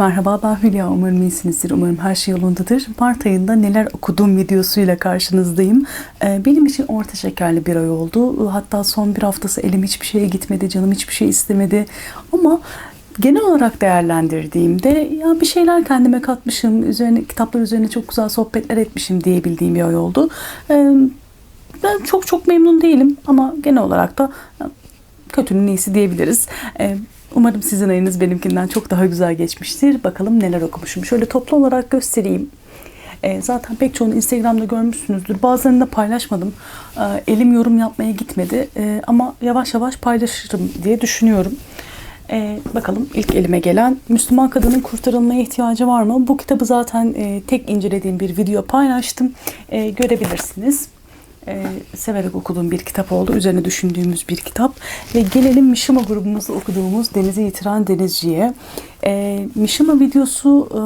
Merhaba ben Hülya. Umarım iyisinizdir. Umarım her şey yolundadır. Mart ayında neler okudum videosuyla karşınızdayım. Ee, benim için orta şekerli bir ay oldu. Hatta son bir haftası elim hiçbir şeye gitmedi. Canım hiçbir şey istemedi. Ama genel olarak değerlendirdiğimde ya bir şeyler kendime katmışım. Üzerine kitaplar üzerine çok güzel sohbetler etmişim diyebildiğim bir ay oldu. Ee, ben çok çok memnun değilim ama genel olarak da kötünün iyisi diyebiliriz. Umarım sizin ayınız benimkinden çok daha güzel geçmiştir. Bakalım neler okumuşum. Şöyle toplu olarak göstereyim. E, zaten pek çoğunu Instagram'da görmüşsünüzdür. Bazılarını da paylaşmadım. E, elim yorum yapmaya gitmedi. E, ama yavaş yavaş paylaşırım diye düşünüyorum. E, bakalım ilk elime gelen Müslüman kadının kurtarılmaya ihtiyacı var mı? Bu kitabı zaten e, tek incelediğim bir video paylaştım. E, görebilirsiniz e, severek okuduğum bir kitap oldu. Üzerine düşündüğümüz bir kitap. Ve gelelim Mişima grubumuzda okuduğumuz Denizi Yitiren Denizci'ye. E, Mişima videosu e,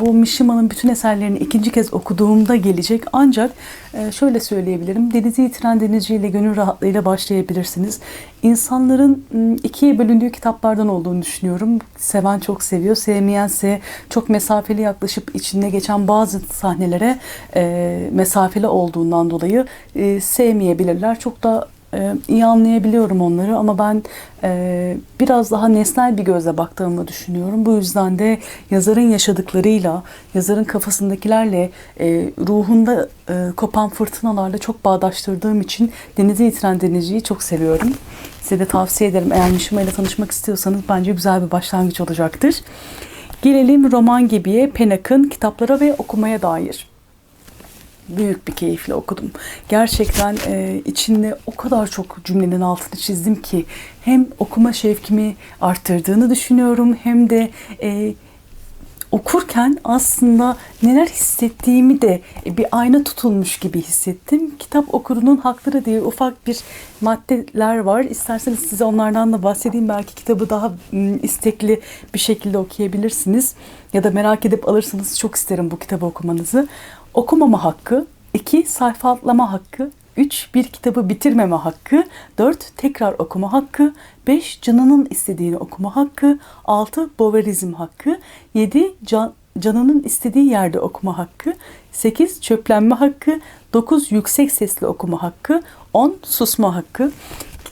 bu Mişima'nın bütün eserlerini ikinci kez okuduğumda gelecek. Ancak e, şöyle söyleyebilirim. Denizi Yitiren Denizci ile gönül rahatlığıyla başlayabilirsiniz. İnsanların ıı, ikiye bölündüğü kitaplardan olduğunu düşünüyorum. Seven çok seviyor, sevmeyense çok mesafeli yaklaşıp içinde geçen bazı sahnelere e, mesafeli olduğundan dolayı e, sevmeyebilirler. Çok da e, iyi anlayabiliyorum onları ama ben e, biraz daha nesnel bir gözle baktığımı düşünüyorum. Bu yüzden de yazarın yaşadıklarıyla, yazarın kafasındakilerle, e, ruhunda e, kopan fırtınalarla çok bağdaştırdığım için Denizi Yitiren Denizci'yi çok seviyorum. Size de tavsiye ederim. Eğer Mişima ile tanışmak istiyorsanız bence güzel bir başlangıç olacaktır. Gelelim roman gibiye, Penak'ın kitaplara ve okumaya dair büyük bir keyifle okudum. Gerçekten e, içinde o kadar çok cümlenin altını çizdim ki hem okuma şevkimi arttırdığını düşünüyorum hem de e, okurken aslında neler hissettiğimi de bir ayna tutulmuş gibi hissettim. Kitap okurunun hakları diye ufak bir maddeler var. İsterseniz size onlardan da bahsedeyim. Belki kitabı daha istekli bir şekilde okuyabilirsiniz. Ya da merak edip alırsınız. Çok isterim bu kitabı okumanızı. Okumama hakkı, 2. Sayfa atlama hakkı, 3. Bir kitabı bitirmeme hakkı, 4. Tekrar okuma hakkı, 5. Canının istediğini okuma hakkı, 6. Boverizm hakkı, 7. Can, canının istediği yerde okuma hakkı, 8. Çöplenme hakkı, 9. Yüksek sesli okuma hakkı, 10. Susma hakkı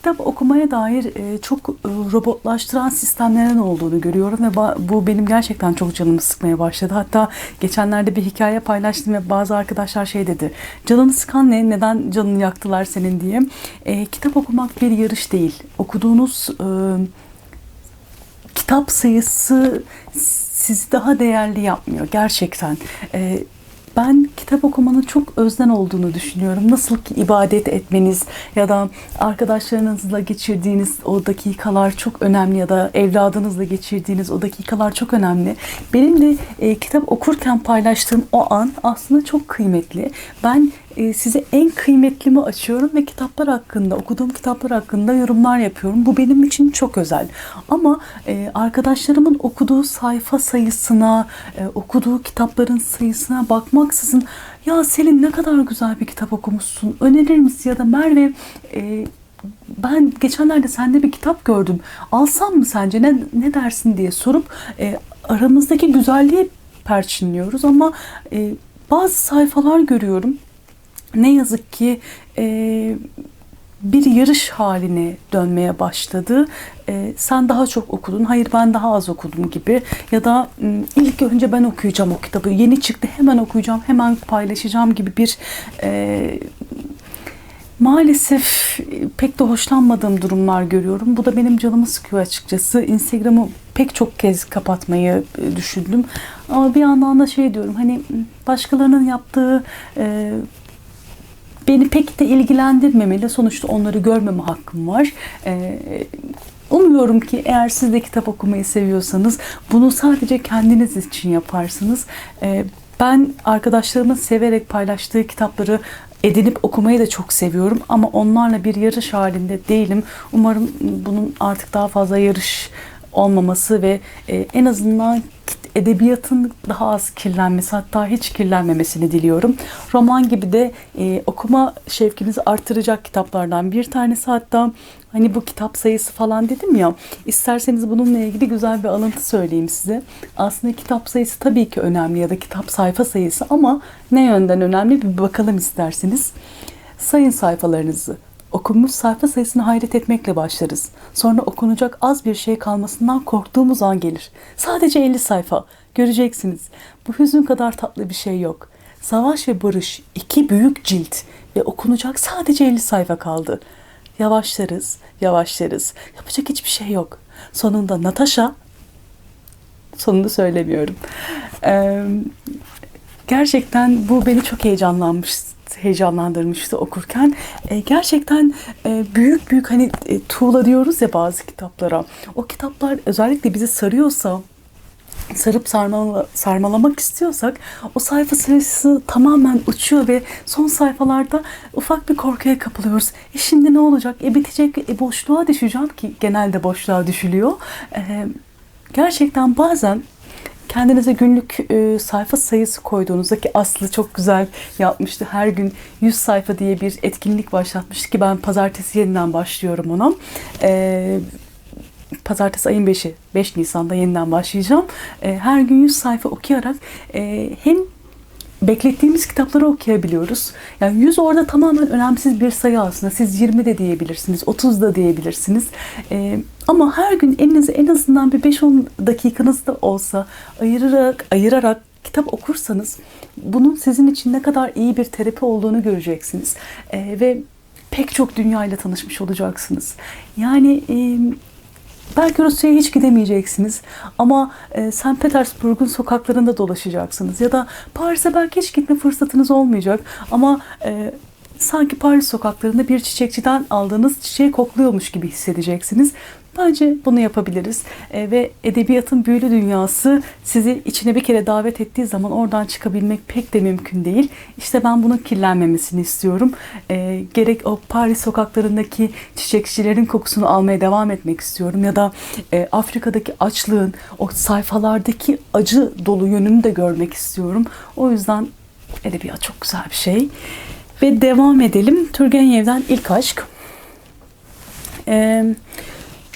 kitap okumaya dair e, çok e, robotlaştıran sistemlerin olduğunu görüyorum ve bu benim gerçekten çok canımı sıkmaya başladı. Hatta geçenlerde bir hikaye paylaştım ve bazı arkadaşlar şey dedi. Canını sıkan ne? Neden canını yaktılar senin diye. E, kitap okumak bir yarış değil. Okuduğunuz e, kitap sayısı sizi daha değerli yapmıyor gerçekten. E, ben kitap okumanın çok özden olduğunu düşünüyorum. Nasıl ki ibadet etmeniz ya da arkadaşlarınızla geçirdiğiniz o dakikalar çok önemli ya da evladınızla geçirdiğiniz o dakikalar çok önemli. Benim de e, kitap okurken paylaştığım o an aslında çok kıymetli. Ben size en kıymetlimi açıyorum ve kitaplar hakkında, okuduğum kitaplar hakkında yorumlar yapıyorum. Bu benim için çok özel. Ama e, arkadaşlarımın okuduğu sayfa sayısına, e, okuduğu kitapların sayısına bakmaksızın ya Selin ne kadar güzel bir kitap okumuşsun, önerir misin ya da Merve ben geçenlerde sende bir kitap gördüm. Alsam mı sence ne, ne dersin diye sorup aramızdaki güzelliği perçinliyoruz ama bazı sayfalar görüyorum ne yazık ki e, bir yarış haline dönmeye başladı. E, sen daha çok okudun, hayır ben daha az okudum gibi ya da ilk önce ben okuyacağım o kitabı, yeni çıktı hemen okuyacağım, hemen paylaşacağım gibi bir e, maalesef pek de hoşlanmadığım durumlar görüyorum. Bu da benim canımı sıkıyor açıkçası. Instagram'ı pek çok kez kapatmayı e, düşündüm. Ama bir yandan da şey diyorum hani başkalarının yaptığı e, beni pek de ilgilendirmemeli. Sonuçta onları görmeme hakkım var. Ee, Umuyorum ki eğer siz de kitap okumayı seviyorsanız bunu sadece kendiniz için yaparsınız. Ee, ben arkadaşlarımın severek paylaştığı kitapları edinip okumayı da çok seviyorum ama onlarla bir yarış halinde değilim. Umarım bunun artık daha fazla yarış olmaması ve e, en azından edebiyatın daha az kirlenmesi hatta hiç kirlenmemesini diliyorum. Roman gibi de e, okuma şevkimizi artıracak kitaplardan bir tanesi hatta Hani bu kitap sayısı falan dedim ya. İsterseniz bununla ilgili güzel bir alıntı söyleyeyim size. Aslında kitap sayısı tabii ki önemli ya da kitap sayfa sayısı ama ne yönden önemli bir bakalım isterseniz. Sayın sayfalarınızı. Okunmuş sayfa sayısını hayret etmekle başlarız. Sonra okunacak az bir şey kalmasından korktuğumuz an gelir. Sadece 50 sayfa. Göreceksiniz. Bu hüzün kadar tatlı bir şey yok. Savaş ve Barış iki büyük cilt ve okunacak sadece 50 sayfa kaldı. Yavaşlarız, yavaşlarız. Yapacak hiçbir şey yok. Sonunda Natasha, sonunu söylemiyorum. Ee, gerçekten bu beni çok heyecanlanmış heyecanlandırmıştı okurken. E, gerçekten e, büyük büyük hani e, tuğla diyoruz ya bazı kitaplara. O kitaplar özellikle bizi sarıyorsa sarıp sarmala, sarmalamak istiyorsak o sayfa sayısı tamamen uçuyor ve son sayfalarda ufak bir korkuya kapılıyoruz. E şimdi ne olacak? E bitecek, e boşluğa düşeceğim ki genelde boşluğa düşülüyor. E, gerçekten bazen kendinize günlük e, sayfa sayısı koyduğunuzda ki Aslı çok güzel yapmıştı. Her gün 100 sayfa diye bir etkinlik başlatmıştı ki ben pazartesi yeniden başlıyorum ona. E, pazartesi ayın 5'i 5 Nisan'da yeniden başlayacağım. E, her gün 100 sayfa okuyarak e, hem beklettiğimiz kitapları okuyabiliyoruz. Yani 100 orada tamamen önemsiz bir sayı aslında. Siz 20 de diyebilirsiniz, 30 da diyebilirsiniz. Ee, ama her gün elinize en azından bir 5-10 dakikanız da olsa ayırarak, ayırarak kitap okursanız bunun sizin için ne kadar iyi bir terapi olduğunu göreceksiniz. Ee, ve pek çok dünyayla tanışmış olacaksınız. Yani e, Belki Rusya'ya hiç gidemeyeceksiniz ama e, St. Petersburg'un sokaklarında dolaşacaksınız. Ya da Paris'e belki hiç gitme fırsatınız olmayacak ama e, sanki Paris sokaklarında bir çiçekçiden aldığınız çiçeği kokluyormuş gibi hissedeceksiniz. Bence bunu yapabiliriz e, ve edebiyatın büyülü dünyası sizi içine bir kere davet ettiği zaman oradan çıkabilmek pek de mümkün değil. İşte ben bunun kirlenmemesini istiyorum. E, gerek o Paris sokaklarındaki çiçekçilerin kokusunu almaya devam etmek istiyorum ya da e, Afrika'daki açlığın o sayfalardaki acı dolu yönünü de görmek istiyorum. O yüzden edebiyat çok güzel bir şey. Ve devam edelim. Turgenev'den ilk aşk. Eee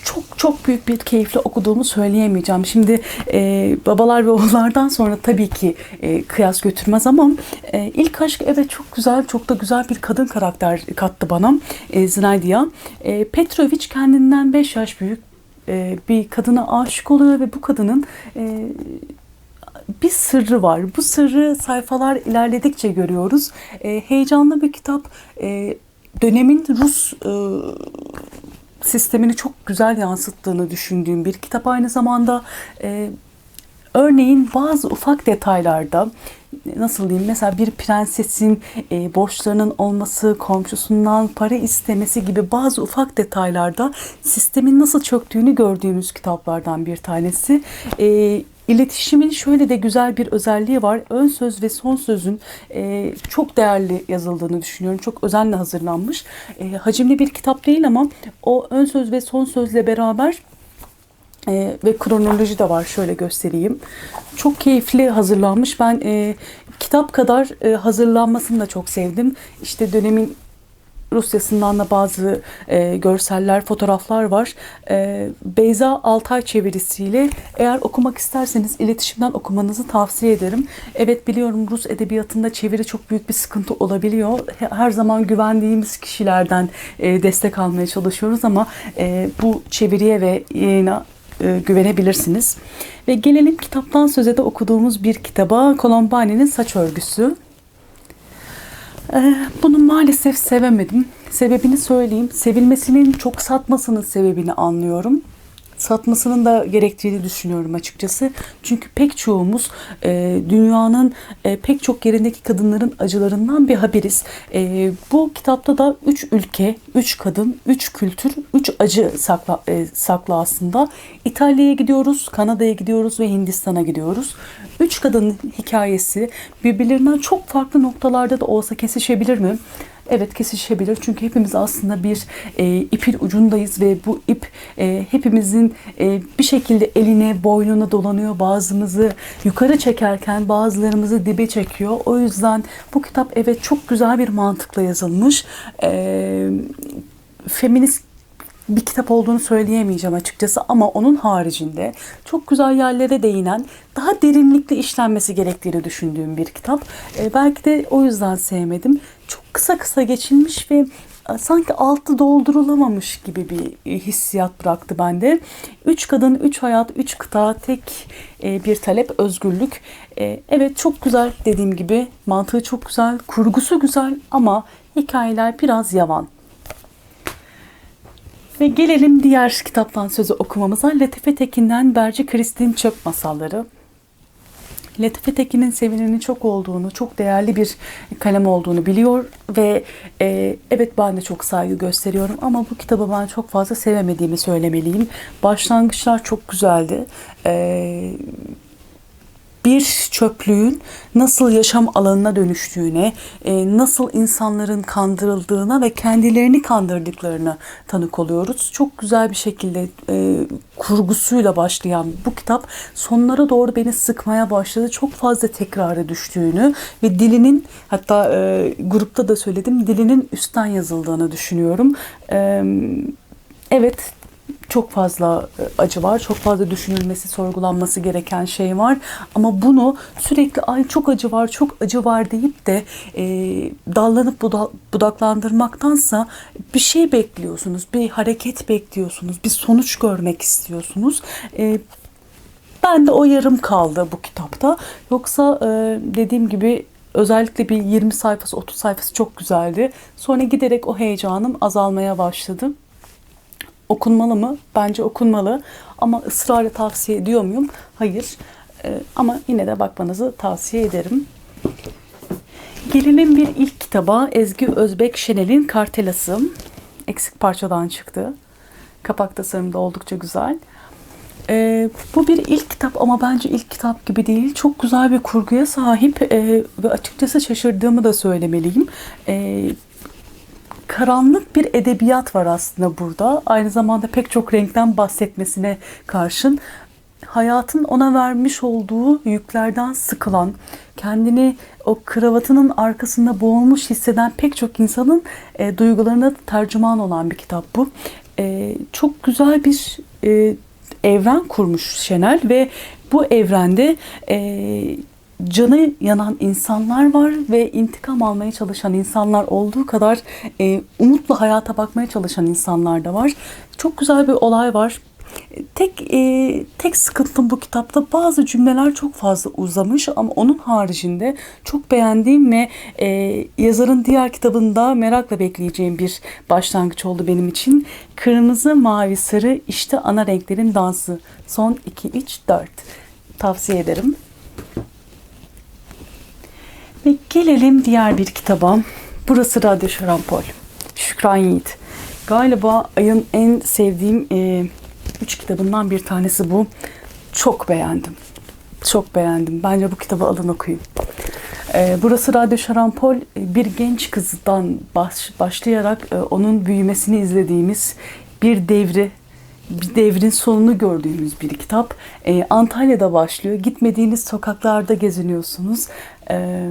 çok çok büyük bir keyifle okuduğumu söyleyemeyeceğim. Şimdi e, babalar ve oğullardan sonra tabii ki e, kıyas götürmez ama e, ilk aşk evet çok güzel, çok da güzel bir kadın karakter kattı bana e, Zinaydiya. E, Petrovic kendinden 5 yaş büyük e, bir kadına aşık oluyor ve bu kadının e, bir sırrı var. Bu sırrı sayfalar ilerledikçe görüyoruz. E, heyecanlı bir kitap. E, dönemin Rus e, sistemini çok güzel yansıttığını düşündüğüm bir kitap aynı zamanda. E, örneğin bazı ufak detaylarda nasıl diyeyim mesela bir prensesin e, borçlarının olması, komşusundan para istemesi gibi bazı ufak detaylarda sistemin nasıl çöktüğünü gördüğümüz kitaplardan bir tanesi. E, İletişimin şöyle de güzel bir özelliği var. Ön söz ve son sözün e, çok değerli yazıldığını düşünüyorum. Çok özenle hazırlanmış. E, hacimli bir kitap değil ama o ön söz ve son sözle beraber e, ve kronoloji de var. Şöyle göstereyim. Çok keyifli hazırlanmış. Ben e, kitap kadar e, hazırlanmasını da çok sevdim. İşte dönemin Rusya'sından da bazı e, görseller, fotoğraflar var. E, Beyza Altay çevirisiyle eğer okumak isterseniz iletişimden okumanızı tavsiye ederim. Evet biliyorum Rus edebiyatında çeviri çok büyük bir sıkıntı olabiliyor. Her zaman güvendiğimiz kişilerden e, destek almaya çalışıyoruz ama e, bu çeviriye ve yayına e, güvenebilirsiniz. Ve gelelim kitaptan söze de okuduğumuz bir kitaba Colombani'nin Saç Örgüsü. Ee, bunu maalesef sevemedim. Sebebini söyleyeyim. Sevilmesinin çok satmasının sebebini anlıyorum satmasının da gerektiğini düşünüyorum açıkçası. Çünkü pek çoğumuz e, dünyanın e, pek çok yerindeki kadınların acılarından bir haberiz. E, bu kitapta da üç ülke, üç kadın, üç kültür, üç acı sakla, e, saklı aslında. İtalya'ya gidiyoruz, Kanada'ya gidiyoruz ve Hindistan'a gidiyoruz. Üç kadının hikayesi birbirlerinden çok farklı noktalarda da olsa kesişebilir mi? Evet kesişebilir çünkü hepimiz aslında bir e, ipin ucundayız ve bu ip e, hepimizin e, bir şekilde eline boynuna dolanıyor. Bazımızı yukarı çekerken bazılarımızı dibe çekiyor. O yüzden bu kitap evet çok güzel bir mantıkla yazılmış. E, feminist bir kitap olduğunu söyleyemeyeceğim açıkçası ama onun haricinde çok güzel yerlere değinen daha derinlikli işlenmesi gerektiğini düşündüğüm bir kitap. E, belki de o yüzden sevmedim. Çok kısa kısa geçilmiş ve e, sanki altı doldurulamamış gibi bir e, hissiyat bıraktı bende. Üç kadın, üç hayat, üç kıta, tek e, bir talep, özgürlük. Evet çok güzel dediğim gibi mantığı çok güzel, kurgusu güzel ama hikayeler biraz yavan. Ve gelelim diğer kitaptan sözü okumamıza. Latife Tekin'den Berci Kristin Çöp Masalları. Latife Tekin'in sevinenin çok olduğunu, çok değerli bir kalem olduğunu biliyor ve e, evet ben de çok saygı gösteriyorum ama bu kitabı ben çok fazla sevemediğimi söylemeliyim. Başlangıçlar çok güzeldi. E, bir çöplüğün nasıl yaşam alanına dönüştüğüne, e, nasıl insanların kandırıldığına ve kendilerini kandırdıklarına tanık oluyoruz. Çok güzel bir şekilde e, kurgusuyla başlayan bu kitap sonlara doğru beni sıkmaya başladı. Çok fazla tekrara düştüğünü ve dilinin hatta e, grupta da söyledim dilinin üstten yazıldığını düşünüyorum. Evet çok fazla e, acı var. Çok fazla düşünülmesi, sorgulanması gereken şey var. Ama bunu sürekli ay çok acı var, çok acı var deyip de e, dallanıp budaklandırmaktansa bir şey bekliyorsunuz, bir hareket bekliyorsunuz, bir sonuç görmek istiyorsunuz. E, ben de o yarım kaldı bu kitapta. Yoksa e, dediğim gibi özellikle bir 20 sayfası 30 sayfası çok güzeldi. Sonra giderek o heyecanım azalmaya başladı. Okunmalı mı? Bence okunmalı. Ama ısrarla tavsiye ediyor muyum? Hayır. Ee, ama yine de bakmanızı tavsiye ederim. Gelelim bir ilk kitaba Ezgi Özbek Şenel'in Kartelası. Eksik parçadan çıktı. Kapak tasarımı da oldukça güzel. Ee, bu bir ilk kitap ama bence ilk kitap gibi değil. Çok güzel bir kurguya sahip e, ve açıkçası şaşırdığımı da söylemeliyim. E, karanlık bir edebiyat var aslında burada. Aynı zamanda pek çok renkten bahsetmesine karşın hayatın ona vermiş olduğu yüklerden sıkılan, kendini o kravatının arkasında boğulmuş hisseden pek çok insanın e, duygularına tercüman olan bir kitap bu. E, çok güzel bir e, evren kurmuş Şenel ve bu evrende e, canı yanan insanlar var ve intikam almaya çalışan insanlar olduğu kadar e, umutla hayata bakmaya çalışan insanlar da var. Çok güzel bir olay var. Tek e, tek sıkıntım bu kitapta bazı cümleler çok fazla uzamış ama onun haricinde çok beğendiğim ve e, yazarın diğer kitabında merakla bekleyeceğim bir başlangıç oldu benim için. Kırmızı, mavi, sarı işte ana renklerin dansı. Son 2, 3, 4. Tavsiye ederim. Ve gelelim diğer bir kitaba. Burası Radyo Şarampol. Şükran Yiğit. Galiba ayın en sevdiğim e, üç kitabından bir tanesi bu. Çok beğendim. Çok beğendim. Bence bu kitabı alın okuyun. E, burası Radyo Şarampol. E, bir genç kızdan baş, başlayarak e, onun büyümesini izlediğimiz bir devri bir devrin sonunu gördüğümüz bir kitap. Ee, Antalya'da başlıyor. Gitmediğiniz sokaklarda geziniyorsunuz. Ee,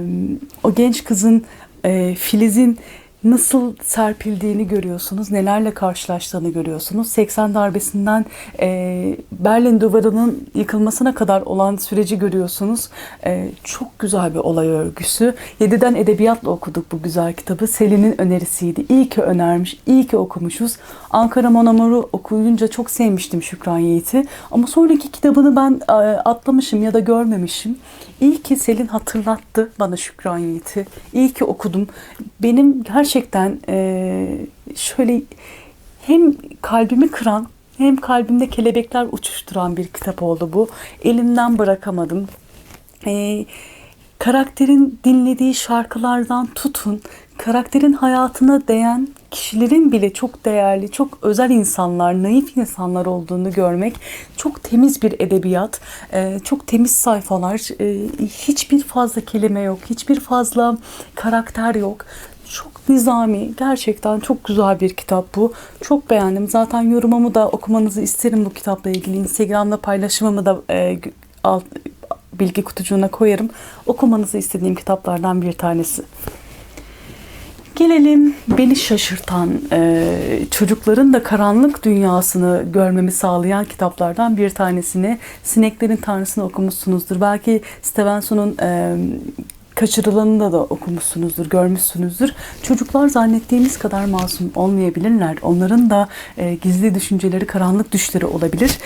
o genç kızın, e, Filiz'in nasıl serpildiğini görüyorsunuz, nelerle karşılaştığını görüyorsunuz. 80 darbesinden e, Berlin Duvarı'nın yıkılmasına kadar olan süreci görüyorsunuz. E, çok güzel bir olay örgüsü. 7'den edebiyatla okuduk bu güzel kitabı. Selin'in önerisiydi. İyi ki önermiş, iyi ki okumuşuz. Ankara Monamor'u okuyunca çok sevmiştim Şükran Yiğit'i. Ama sonraki kitabını ben e, atlamışım ya da görmemişim. İyi ki Selin hatırlattı bana Şükran Yiğit'i. İyi ki okudum. Benim gerçekten e, şöyle hem kalbimi kıran hem kalbimde kelebekler uçuşturan bir kitap oldu bu. Elimden bırakamadım. E, karakterin dinlediği şarkılardan tutun, karakterin hayatına değen kişilerin bile çok değerli, çok özel insanlar, naif insanlar olduğunu görmek çok temiz bir edebiyat, e, çok temiz sayfalar, e, hiçbir fazla kelime yok, hiçbir fazla karakter yok. Çok nizami, gerçekten çok güzel bir kitap bu. Çok beğendim. Zaten yorumumu da okumanızı isterim bu kitapla ilgili. Instagram'da paylaşımımı da e, alt, bilgi kutucuğuna koyarım. Okumanızı istediğim kitaplardan bir tanesi. Gelelim beni şaşırtan, e, çocukların da karanlık dünyasını görmemi sağlayan kitaplardan bir tanesini Sineklerin Tanrısını okumuşsunuzdur. Belki Stevenson'un e, Kaçırılanı da okumuşsunuzdur, görmüşsünüzdür. Çocuklar zannettiğimiz kadar masum olmayabilirler. Onların da e, gizli düşünceleri, karanlık düşleri olabilir.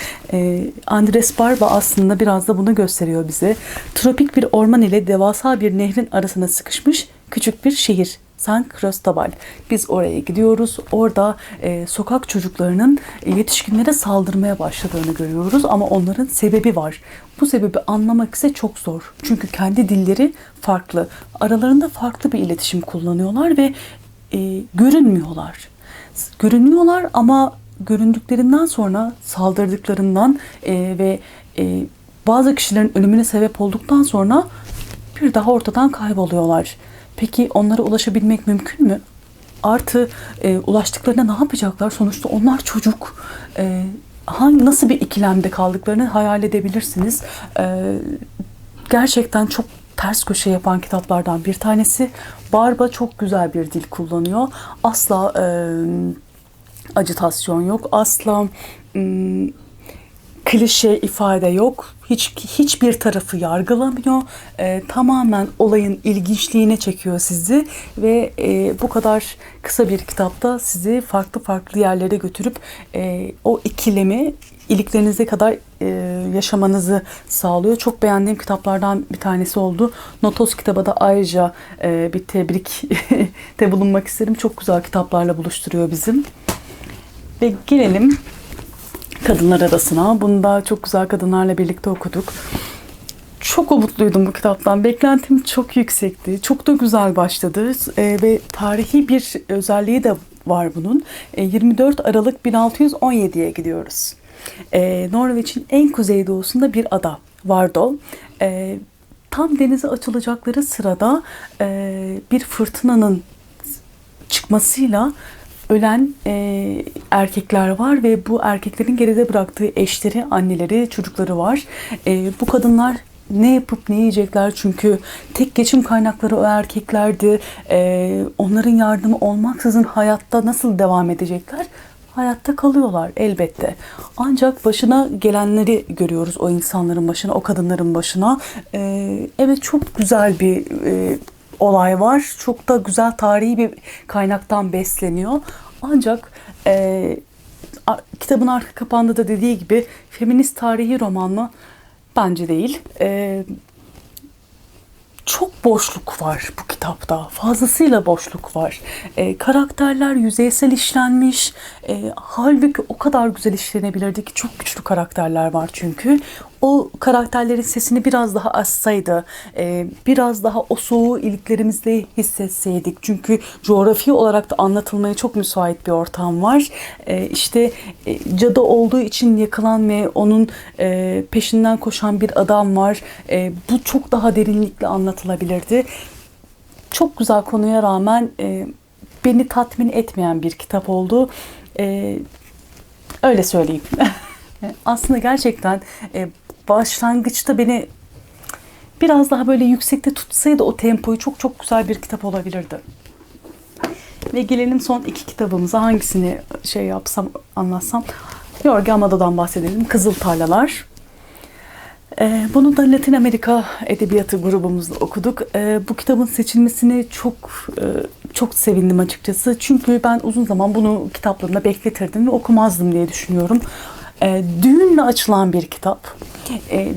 Andres Barba aslında biraz da bunu gösteriyor bize. Tropik bir orman ile devasa bir nehrin arasına sıkışmış küçük bir şehir. San Cristobal. Biz oraya gidiyoruz. Orada e, sokak çocuklarının yetişkinlere saldırmaya başladığını görüyoruz ama onların sebebi var. Bu sebebi anlamak ise çok zor. Çünkü kendi dilleri farklı. Aralarında farklı bir iletişim kullanıyorlar ve e, görünmüyorlar. Görünmüyorlar ama göründüklerinden sonra saldırdıklarından e, ve e, bazı kişilerin ölümüne sebep olduktan sonra bir daha ortadan kayboluyorlar. Peki onlara ulaşabilmek mümkün mü? Artı e, ulaştıklarında ne yapacaklar? Sonuçta onlar çocuk. E, hangi, nasıl bir ikilemde kaldıklarını hayal edebilirsiniz. E, gerçekten çok ters köşe yapan kitaplardan bir tanesi. Barba çok güzel bir dil kullanıyor. Asla e, acitasyon yok. Asla m, klişe ifade yok. Hiç hiçbir tarafı yargılamıyor. E, tamamen olayın ilginçliğine çekiyor sizi ve e, bu kadar kısa bir kitapta sizi farklı farklı yerlere götürüp e, o ikilemi iliklerinize kadar e, yaşamanızı sağlıyor. Çok beğendiğim kitaplardan bir tanesi oldu. Notos kitaba da ayrıca e, bir tebrik de bulunmak isterim. Çok güzel kitaplarla buluşturuyor bizim. Ve gelelim Kadınlar Arasına. Bunu da çok güzel kadınlarla birlikte okuduk. Çok umutluydum bu kitaptan. Beklentim çok yüksekti. Çok da güzel başladı. E, ve tarihi bir özelliği de var bunun. E, 24 Aralık 1617'ye gidiyoruz. E, Norveç'in en kuzeydoğusunda bir ada. Vardol. E, tam denize açılacakları sırada e, bir fırtınanın çıkmasıyla ölen e, erkekler var ve bu erkeklerin geride bıraktığı eşleri, anneleri, çocukları var. E, bu kadınlar ne yapıp ne yiyecekler çünkü tek geçim kaynakları o erkeklerdi. E, onların yardımı olmaksızın hayatta nasıl devam edecekler? Hayatta kalıyorlar elbette. Ancak başına gelenleri görüyoruz o insanların başına, o kadınların başına. E, evet çok güzel bir e, olay var. Çok da güzel tarihi bir kaynaktan besleniyor. Ancak e, kitabın arka kapağında da dediği gibi feminist tarihi roman mı? Bence değil. E, çok boşluk var bu kitapta. Fazlasıyla boşluk var. E, karakterler yüzeysel işlenmiş. E, halbuki o kadar güzel işlenebilirdi ki çok güçlü karakterler var çünkü. O karakterlerin sesini biraz daha açsaydı, e, biraz daha o soğuğu iliklerimizle hissetseydik. Çünkü coğrafi olarak da anlatılmaya çok müsait bir ortam var. E, işte e, cadı olduğu için yakılan ve onun e, peşinden koşan bir adam var. E, bu çok daha derinlikle anlatılabilirdi. Çok güzel konuya rağmen e, beni tatmin etmeyen bir kitap oldu. E, öyle söyleyeyim. Aslında gerçekten e, başlangıçta beni biraz daha böyle yüksekte tutsaydı o tempoyu çok çok güzel bir kitap olabilirdi. Ve gelelim son iki kitabımıza hangisini şey yapsam anlatsam. Jorge Amado'dan bahsedelim. Kızıl Tarlalar. Ee, bunu da Latin Amerika Edebiyatı grubumuzda okuduk. Ee, bu kitabın seçilmesini çok e, çok sevindim açıkçası. Çünkü ben uzun zaman bunu kitaplarında bekletirdim ve okumazdım diye düşünüyorum. Ee, düğünle açılan bir kitap.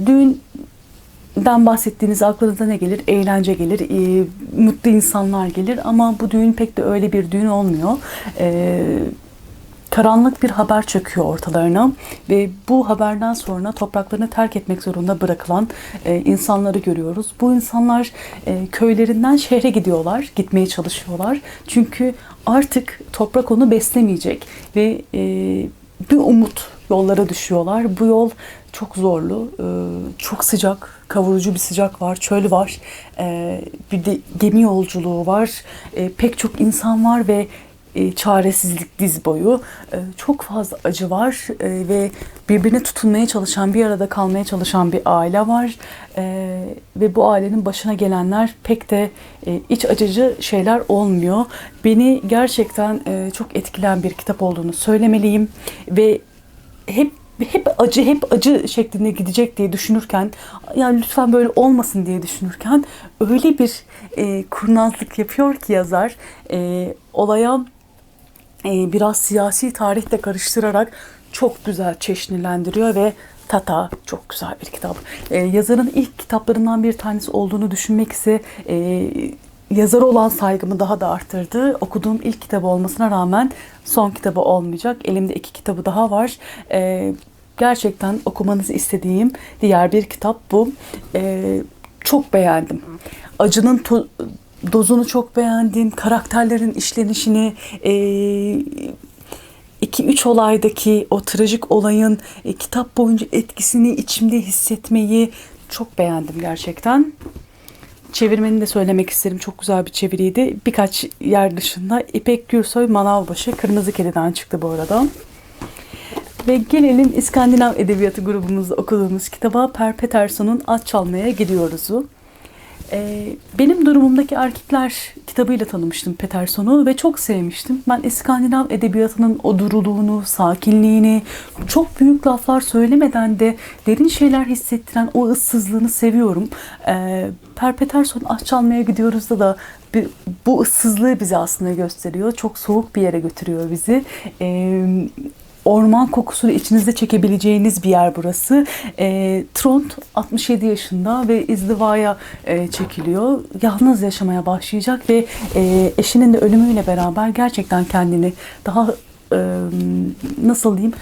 düğünden bahsettiğiniz aklınıza ne gelir? Eğlence gelir, e, mutlu insanlar gelir ama bu düğün pek de öyle bir düğün olmuyor. Evet karanlık bir haber çöküyor ortalarına ve bu haberden sonra topraklarını terk etmek zorunda bırakılan e, insanları görüyoruz. Bu insanlar e, köylerinden şehre gidiyorlar, gitmeye çalışıyorlar. Çünkü artık toprak onu beslemeyecek ve e, bir umut yollara düşüyorlar. Bu yol çok zorlu, e, çok sıcak, kavurucu bir sıcak var, çöl var, e, bir de gemi yolculuğu var, e, pek çok insan var ve e, çaresizlik diz boyu. E, çok fazla acı var e, ve birbirine tutunmaya çalışan, bir arada kalmaya çalışan bir aile var. E, ve bu ailenin başına gelenler pek de e, iç acıcı şeyler olmuyor. Beni gerçekten e, çok etkilen bir kitap olduğunu söylemeliyim ve hep hep acı hep acı şeklinde gidecek diye düşünürken yani lütfen böyle olmasın diye düşünürken öyle bir e, kurnazlık yapıyor ki yazar e, olaya e, biraz siyasi tarihle karıştırarak çok güzel çeşnilendiriyor ve Tata çok güzel bir kitap. E, yazarın ilk kitaplarından bir tanesi olduğunu düşünmek ise e, yazara olan saygımı daha da arttırdı. Okuduğum ilk kitabı olmasına rağmen son kitabı olmayacak. Elimde iki kitabı daha var. E, gerçekten okumanızı istediğim diğer bir kitap bu. E, çok beğendim. Acının dozunu çok beğendim. Karakterlerin işlenişini, e, 2-3 olaydaki o trajik olayın e, kitap boyunca etkisini içimde hissetmeyi çok beğendim gerçekten. Çevirmeni de söylemek isterim. Çok güzel bir çeviriydi. Birkaç yer dışında İpek Gürsoy Manavbaşı Kırmızı Kedi'den çıktı bu arada. Ve gelelim İskandinav Edebiyatı grubumuzda okuduğumuz kitaba Per Peterson'un At Çalmaya Gidiyoruz'u. Ee, benim durumumdaki erkekler kitabıyla tanımıştım Peterson'u ve çok sevmiştim. Ben İskandinav edebiyatının o duruluğunu, sakinliğini, çok büyük laflar söylemeden de derin şeyler hissettiren o ıssızlığını seviyorum. Ee, per Peterson Aç Çalmaya Gidiyoruz da da bir- bu ıssızlığı bize aslında gösteriyor. Çok soğuk bir yere götürüyor bizi. Ee, orman kokusunu içinizde çekebileceğiniz bir yer burası. E, Trond 67 yaşında ve izdivaya e, çekiliyor. Yalnız yaşamaya başlayacak ve e, eşinin de ölümüyle beraber gerçekten kendini daha e, nasıl diyeyim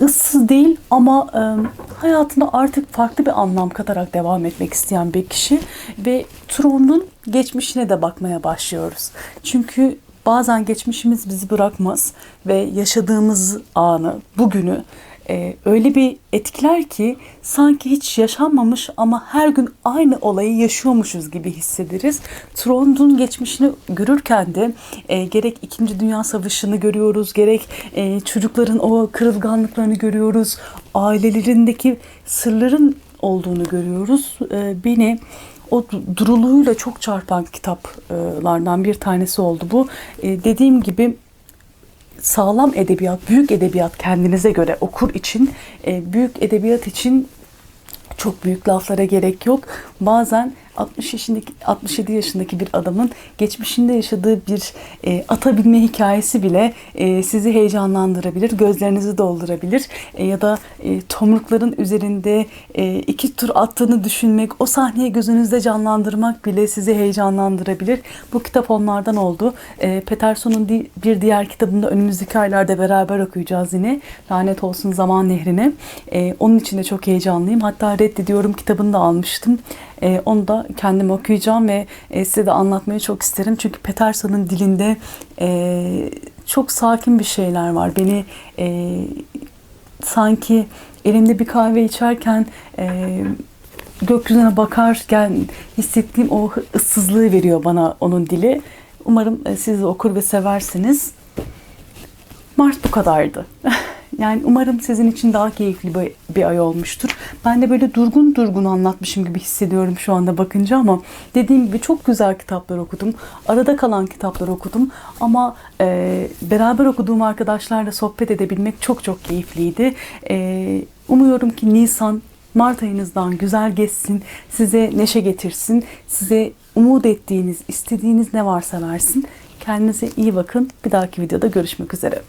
ıssız değil ama e, hayatına artık farklı bir anlam katarak devam etmek isteyen bir kişi ve Trond'un geçmişine de bakmaya başlıyoruz. Çünkü bazen geçmişimiz bizi bırakmaz ve yaşadığımız anı, bugünü e, öyle bir etkiler ki sanki hiç yaşanmamış ama her gün aynı olayı yaşıyormuşuz gibi hissederiz. Trond'un geçmişini görürken de e, gerek 2. Dünya Savaşı'nı görüyoruz, gerek e, çocukların o kırılganlıklarını görüyoruz, ailelerindeki sırların olduğunu görüyoruz. E, beni o du- duruluğuyla çok çarpan kitaplardan bir tanesi oldu bu. E, dediğim gibi sağlam edebiyat, büyük edebiyat kendinize göre okur için, e, büyük edebiyat için çok büyük laflara gerek yok. Bazen 60 yaşındaki 67 yaşındaki bir adamın geçmişinde yaşadığı bir e, ata binme hikayesi bile e, sizi heyecanlandırabilir, gözlerinizi doldurabilir E, ya da e, tomrukların üzerinde e, iki tur attığını düşünmek, o sahneyi gözünüzde canlandırmak bile sizi heyecanlandırabilir. Bu kitap onlardan oldu. E, Peterson'un di- bir diğer kitabını da önümüzdeki aylarda beraber okuyacağız yine. Lanet olsun zaman nehrine. E, onun için de çok heyecanlıyım. Hatta reddediyorum kitabını da almıştım. E, onu da kendim okuyacağım ve e, size de anlatmayı çok isterim. Çünkü Peterson'un dilinde e, çok sakin bir şeyler var. Beni e, sanki elimde bir kahve içerken e, gökyüzüne bakarken hissettiğim o ıssızlığı veriyor bana onun dili. Umarım e, siz de okur ve seversiniz. Mart bu kadardı. Yani umarım sizin için daha keyifli bir, bir ay olmuştur. Ben de böyle durgun durgun anlatmışım gibi hissediyorum şu anda bakınca ama dediğim gibi çok güzel kitaplar okudum. Arada kalan kitaplar okudum ama e, beraber okuduğum arkadaşlarla sohbet edebilmek çok çok keyifliydi. E, umuyorum ki Nisan Mart ayınızdan güzel geçsin, size neşe getirsin, size umut ettiğiniz, istediğiniz ne varsa versin. Kendinize iyi bakın. Bir dahaki videoda görüşmek üzere.